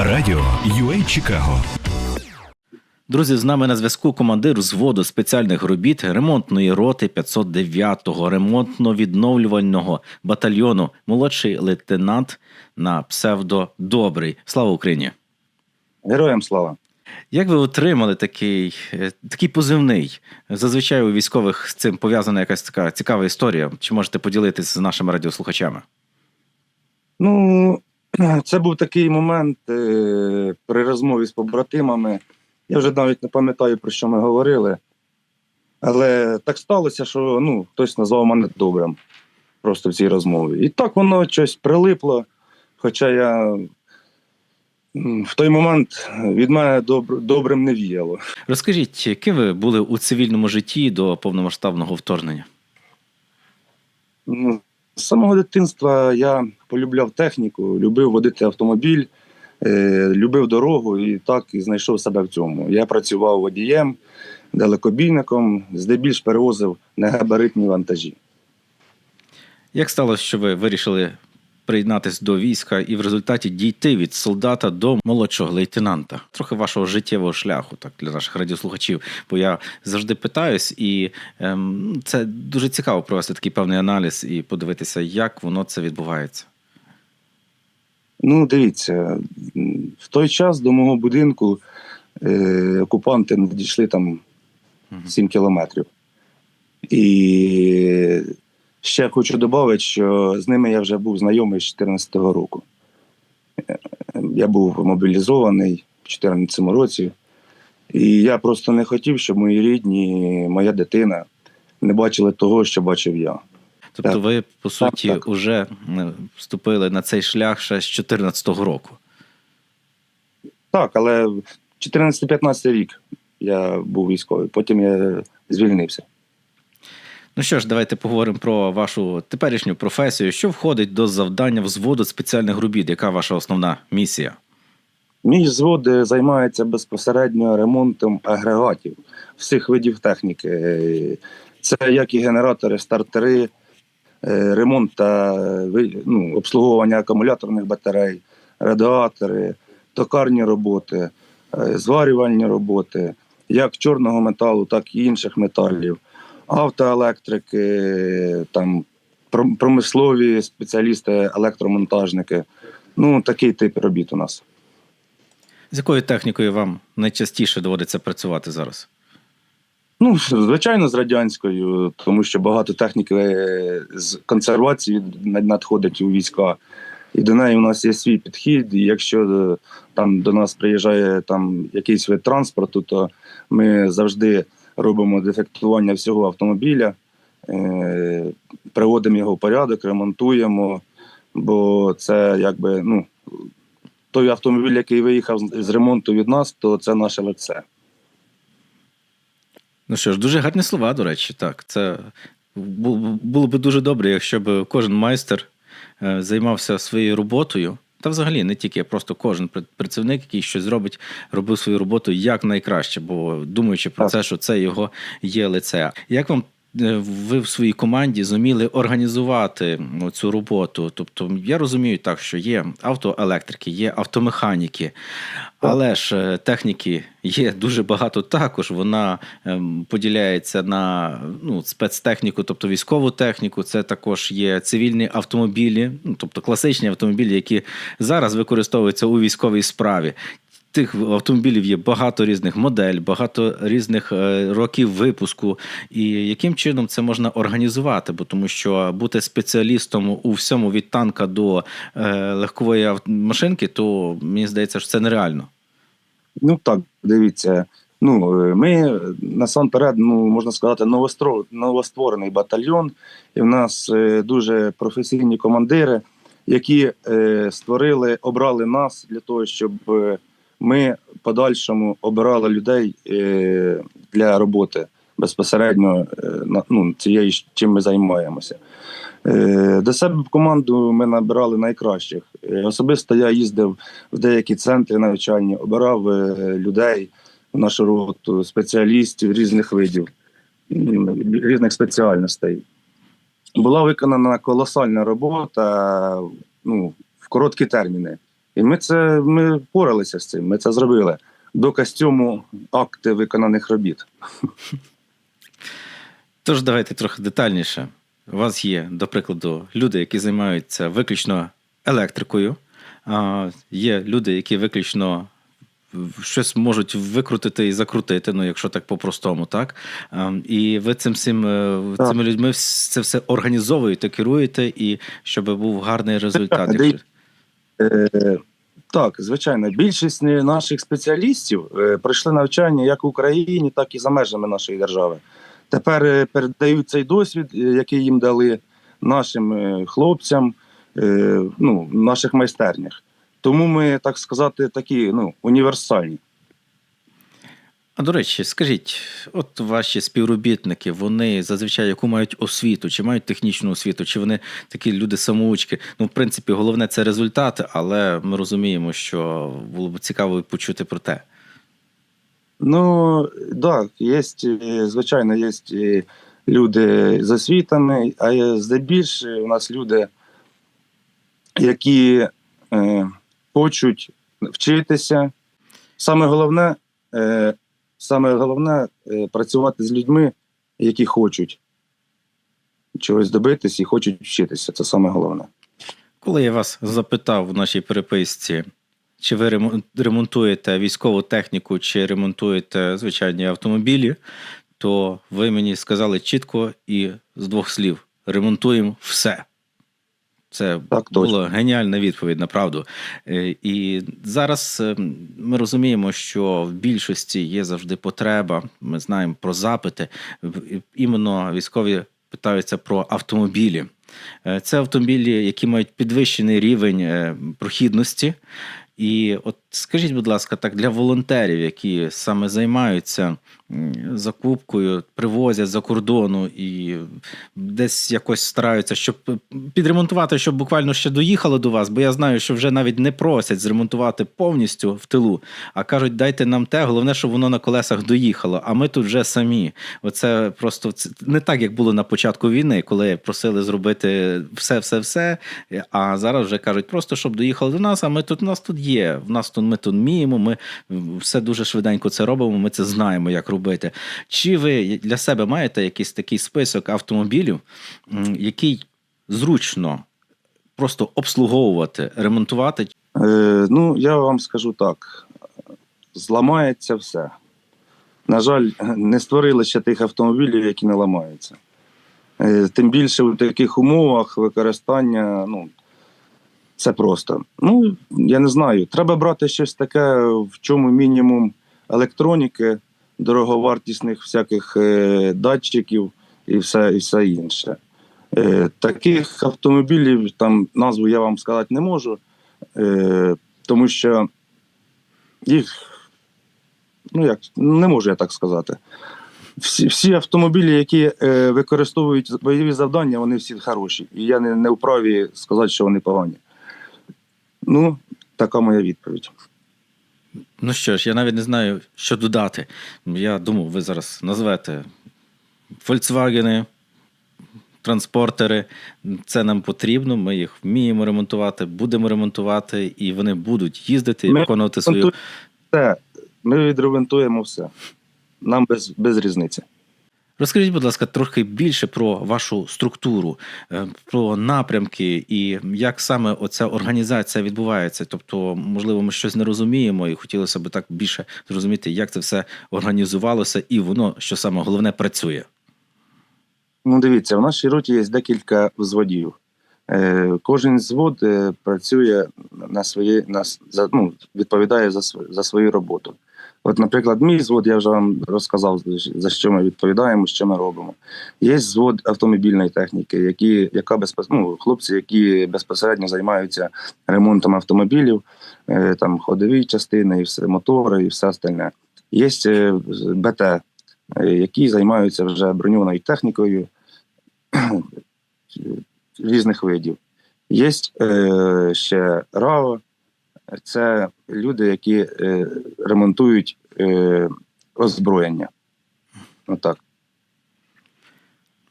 Радіо UA Чикаго. Друзі, з нами на зв'язку командир взводу спеціальних робіт ремонтної роти 509-го ремонтно-відновлювального батальйону, молодший лейтенант на псевдо Добрий. Слава Україні! Героям слава. Як ви отримали такий, е, такий позивний? Зазвичай у військових з цим пов'язана якась така цікава історія. Чи можете поділитися з нашими радіослухачами? Ну, це був такий момент е, при розмові з побратимами. Я вже навіть не пам'ятаю, про що ми говорили. Але так сталося, що ну, хтось назвав мене добрим просто в цій розмові. І так воно щось прилипло. Хоча я в той момент від мене добр, добрим не віяло. Розкажіть, ким ви були у цивільному житті до повномасштабного вторгнення? Ну, З самого дитинства я полюбляв техніку, любив водити автомобіль, е, любив дорогу і так і знайшов себе в цьому. Я працював водієм, далекобійником, здебільш перевозив негабаритні вантажі. Як сталося, що ви вирішили приєднатися до війська і в результаті дійти від солдата до молодшого лейтенанта? Трохи вашого життєвого шляху, так для наших радіослухачів. Бо я завжди питаюсь, і ем, це дуже цікаво провести такий певний аналіз і подивитися, як воно це відбувається. Ну, дивіться, в той час до мого будинку е, окупанти не дійшли там 7 кілометрів. І ще хочу додати, що з ними я вже був знайомий з 2014 року. Я був мобілізований в 2014 році, і я просто не хотів, щоб мої рідні, моя дитина не бачили того, що бачив я. Тобто, Так. ви по суті так. вже е, вступили на цей шлях ще з 2014 року. Так, але 14-15 рік я був військовий, потім я звільнився. Ну що ж, давайте поговоримо про вашу теперішню професію. Що входить до завдання взводу спеціальних робіт? Яка ваша основна місія? Мій взвод е, займається безпосередньо ремонтом агрегатів всіх видів техніки. Е, Це як і генератори, стартери, е, ремонт та ну, обслуговування акумуляторних батарей, радіатори, токарні роботи, зварювальні роботи, як чорного металу, так і інших металів, автоелектрики, там промислові спеціалісти, електромонтажники. Ну, такий тип робіт у нас. З якою технікою вам найчастіше доводиться працювати зараз? Ну, звичайно, з радянською, тому що багато техніки е, з консервації над- надходить у війська. І до неї у нас є свій підхід. І якщо е, там до нас приїжджає там якийсь вид транспорту, то ми завжди робимо дефектування всього автомобіля, е, приводимо його в порядок, ремонтуємо, бо це якби ну, той автомобіль, який виїхав з- ремонту від нас, то це наше лице. Ну що ж, дуже гарні слова, до речі, так. Це було б дуже добре, якщо б кожен майстер е, займався своєю роботою. Та взагалі не тільки, просто кожен пр- працівник, який щось зробить, робив свою роботу як найкраще, бо думаючи про Так. це, що це його є лице. Як вам ви в своїй команді зуміли організувати цю роботу? Тобто, я розумію так, що є автоелектрики, є автомеханіки, але ж е, техніки є дуже багато також. Вона ем, поділяється на ну, спецтехніку, тобто військову техніку. Це також є цивільні автомобілі, ну, тобто класичні автомобілі, які зараз використовуються у військовій справі. Тих автомобілів є багато різних модель, багато різних е, років випуску. І яким чином це можна організувати? Бо тому що бути спеціалістом у всьому від танка до е, легкової машинки, то мені здається, що це нереально. Ну так, дивіться. Ну, е, ми насамперед, ну можна сказати, новостворений батальйон, і в нас дуже професійні командири, які створили, обрали нас для того, щоб ми подальшому обирали людей е, для роботи безпосередньо е, ну, цією, чим ми займаємося. Е, До себе в команду ми набирали найкращих. Особисто я їздив в деякі центри навчання, обирав людей в нашу роту, спеціалістів різних видів, різних спеціальностей. Була виконана колосальна робота ну, в короткі терміни. І ми це ми впоралися з цим. Ми це зробили. До костюму акти виконаних робіт. Тож давайте трохи детальніше. У вас є, до прикладу, люди, які займаються виключно електрикою, є люди, які виключно щось можуть викрутити і закрутити, ну якщо так по-простому, так? І ви цим всім е, Так. цими людьми це все організовуєте, керуєте, і щоб був гарний результат. Якщо... Так, звичайно, більшість наших спеціалістів е, пройшли навчання як в Україні, так і за межами нашої держави. Тепер е, передають цей досвід, е, який їм дали нашим хлопцям, ну, в наших майстернях. Тому ми, так сказати, такі ну, універсальні. А до речі, скажіть, от ваші співробітники, вони зазвичай яку мають освіту, чи мають технічну освіту, чи вони такі люди самоучки? Ну, в принципі, головне це результати, але ми розуміємо, що було б цікаво почути про те. Ну, так, є, е, звичайно, є е, люди з освітами, а здебільше у нас люди, які е, хочуть вчитися. Саме головне, е, саме головне е, працювати з людьми, які хочуть чогось добитись і хочуть вчитися. Це саме головне. Коли я вас запитав в нашій переписці, чи ви ремонтуєте військову техніку, чи ремонтуєте звичайні автомобілі, то ви мені сказали чітко і з двох слів: ремонтуємо все. Це Так, точно. була геніальна відповідь, на правду. І зараз е, ми розуміємо, що в більшості є завжди потреба. Ми знаємо про запити. Іменно військові питаються про автомобілі. Е, Це автомобілі, які мають підвищений рівень е, прохідності. І от скажіть, будь ласка, так для волонтерів, які саме займаються закупкою, привозять за кордону і десь якось стараються, щоб підремонтувати, щоб буквально ще доїхало до вас, бо я знаю, що вже навіть не просять зремонтувати повністю в тилу, а кажуть, дайте нам те, головне, щоб воно на колесах доїхало. А ми тут вже самі. Оце просто не так, як було на початку війни, коли просили зробити все, все, все. А зараз вже кажуть, просто щоб доїхало до нас. А ми тут у нас тут є. В нас тут ми тут вміємо. Ми все дуже швиденько це робимо. Ми це знаємо, як робити. Чи ви для себе маєте якийсь такий список автомобілів, який зручно просто обслуговувати, ремонтувати? Е, ну, я вам скажу так: зламається все. На жаль, не створили ще тих автомобілів, які не ламаються. Е, тим більше у таких умовах використання, ну, це просто. Ну, я не знаю. Треба брати щось таке, в чому мінімум електроніки, дороговартісних всяких е, датчиків і все, і все інше. Е, таких автомобілів, там назву я вам сказати не можу. Е, тому що їх, ну як, не можу я так сказати. Всі, всі автомобілі, які е, використовують бойові завдання, вони всі хороші. І я не, не вправі сказати, що вони погані. Ну, така моя відповідь. Ну що ж, я навіть не знаю, що додати. Я думав, ви зараз назвете Volkswagen, транспортери. Це нам потрібно. Ми їх вміємо ремонтувати, будемо ремонтувати, і вони будуть їздити і Ми виконувати свою. Все, ми відремонтуємо все. Нам без, без різниці. Розкажіть, будь ласка, трохи більше про вашу структуру, е, про напрямки і як саме оця організація відбувається. Тобто, можливо, ми щось не розуміємо, і хотілося б так більше зрозуміти, як це все організувалося, і воно, що саме головне, працює. Ну, дивіться, в нашій роті є декілька взводів. Е, кожен звод е, працює на свої, на, ну, відповідає за, св- за свою роботу. От, наприклад, мій звод, я вже вам розказав, за що ми відповідаємо, що ми робимо. Є звод автомобільної техніки, які, яка безпос... ну, хлопці, які безпосередньо займаються ремонтом автомобілів, е, там ходові частини, і все, мотори і все остальне. Є е, БТ, е, які займаються вже броньованою технікою різних видів. Є ще РАО, це люди, які е, ремонтують е, озброєння. Отак.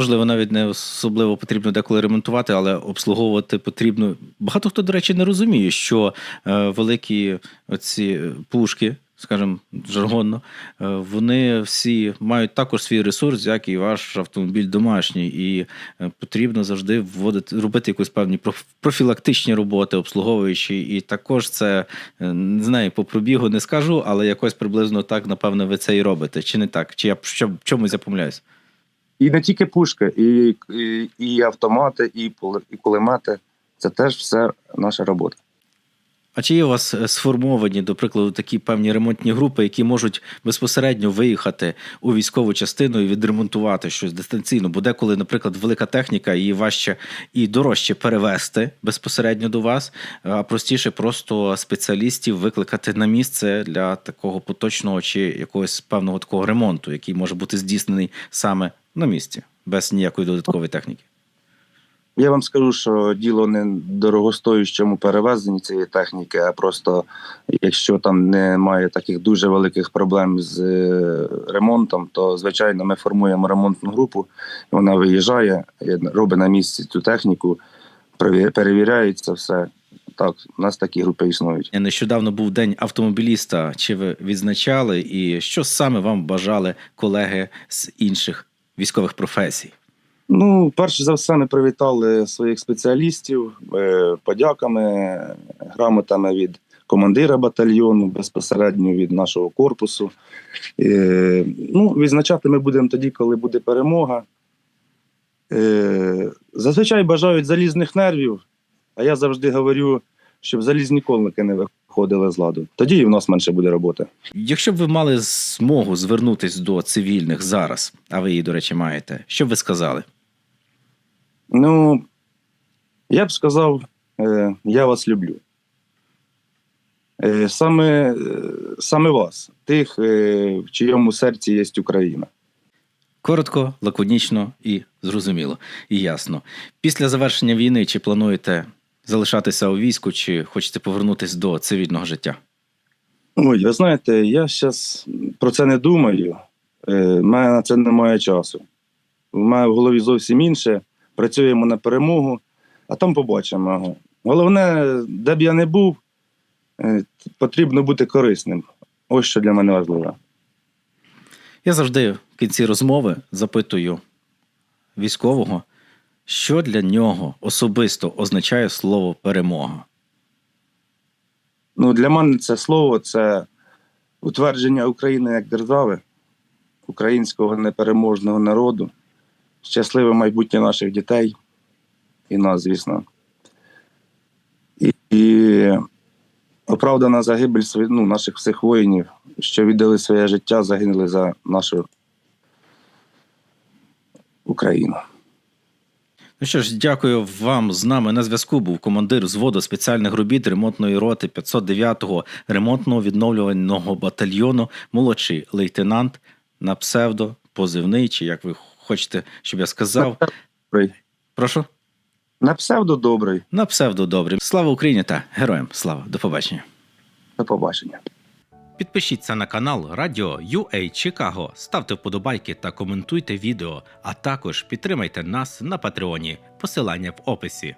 Можливо, навіть не особливо потрібно деколи ремонтувати, але обслуговувати потрібно. Багато хто, до речі, не розуміє, що е, великі оці пушки, скажімо, жаргонно, е, вони всі мають також свій ресурс, як і ваш автомобіль домашній, і е, потрібно завжди вводити, робити якісь певні проф- профілактичні роботи, обслуговуючі. І також це не знаю, по пробігу не скажу, але якось приблизно так, напевно, ви це і робите. Чи не так? Чи я в чомусь я помиляюсь? І не тільки пушки, і, і, і автомати, і, і кулемети. Це теж все наша робота. А чи є у вас е, сформовані, до прикладу, такі певні ремонтні групи, які можуть безпосередньо виїхати у військову частину і відремонтувати щось дистанційно? Бо деколи, наприклад, велика техніка, її важче і дорожче перевести безпосередньо до вас, а простіше просто спеціалістів викликати на місце для такого поточного чи якогось певного такого ремонту, який може бути здійснений саме на місці, без ніякої додаткової техніки. Я вам скажу, що діло не дорогостоючому перевезенні цієї техніки, а просто якщо там немає таких дуже великих проблем з е, ремонтом, то звичайно ми формуємо ремонтну групу. Вона виїжджає, робить на місці цю техніку, перевіряється все. Так, у нас такі групи існують. Нещодавно був день автомобіліста. Чи ви відзначали, і що саме вам бажали колеги з інших військових професій? Ну, перш за все, ми привітали своїх спеціалістів е, подяками, грамотами від командира батальйону, безпосередньо від нашого корпусу. Е, ну, відзначати ми будемо тоді, коли буде перемога. Е, зазвичай бажають залізних нервів, а я завжди говорю, щоб залізні колники не виходили з ладу. Тоді і в нас менше буде роботи. Якщо б ви мали змогу звернутися до цивільних зараз, а ви її, до речі, маєте, що б ви сказали? Ну, я б сказав, е, я вас люблю. Е, саме, е, саме вас, тих, в чиєму серці є Україна. Коротко, лаконічно і зрозуміло, і ясно. Після завершення війни чи плануєте залишатися у війську, чи хочете повернутися до цивільного життя? Ой, ви знаєте, я зараз про це не думаю. Е, мене на це немає часу. У мене в голові зовсім інше. Працюємо на перемогу, а там побачимо. Головне, де б я не був, е, потрібно бути корисним. Ось що для мене важливо. Я завжди в кінці розмови запитую військового, що для нього особисто означає слово перемога. Ну, для мене це слово це утвердження України як держави, українського непереможного народу, щасливе майбутнє наших дітей і нас, звісно. І, і оправдана загибель ну, наших всіх воїнів, що віддали своє життя, загинули за нашу Україну. Ну що ж, дякую вам. З нами на зв'язку був командир взводу спеціальних робіт ремонтної роти 509-го ремонтного відновлювального батальйону, молодший лейтенант на псевдо, позивний, чи як ви хочете, щоб я сказав. Добрий. Прошу. На псевдо добрий. На псевдо добрий. Слава Україні та героям слава. До побачення. До побачення. Підпишіться на канал Радіо UA Чикаго, ставте вподобайки та коментуйте відео, а також підтримайте нас на Патреоні. Посилання в описі.